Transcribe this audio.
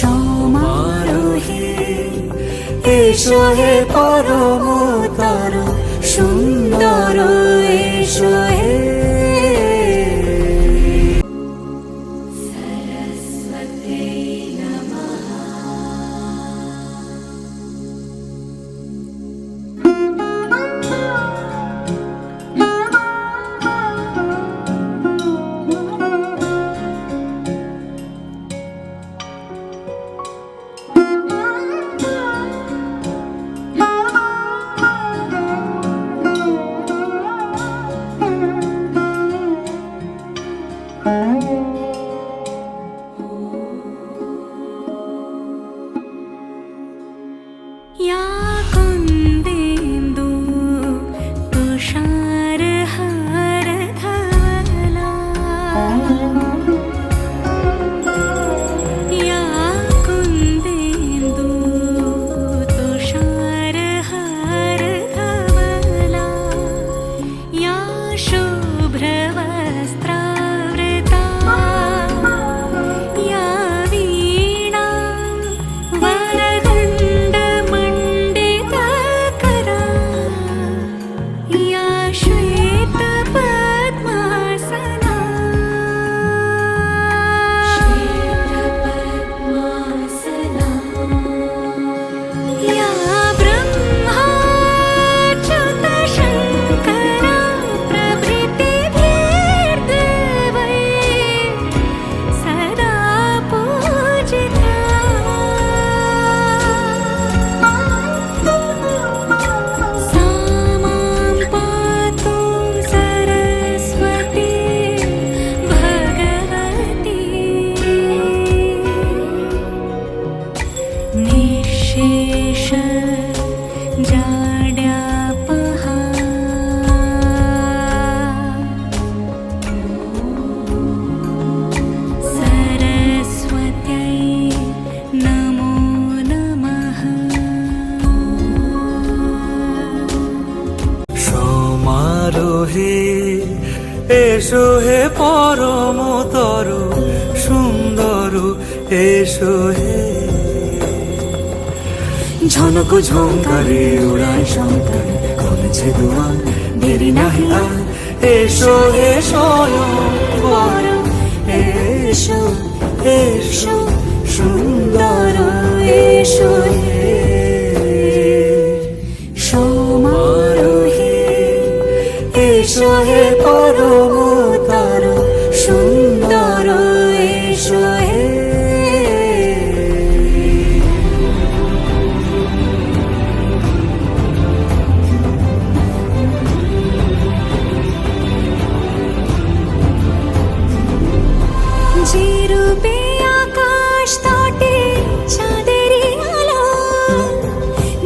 সমারোহে। এসো হে পরমতর সুন্দর এসো या कुन्देन्दो तुषर সমারোহে এসো হে পরমতর সুন্দর এসো হে। ঝনক ঝঙ্কারে উড়ায় শঙ্কর কমেছে দুয়ার দেরি নাহি আর। এসো হে স্বয়ং এসো এসো সুন্দর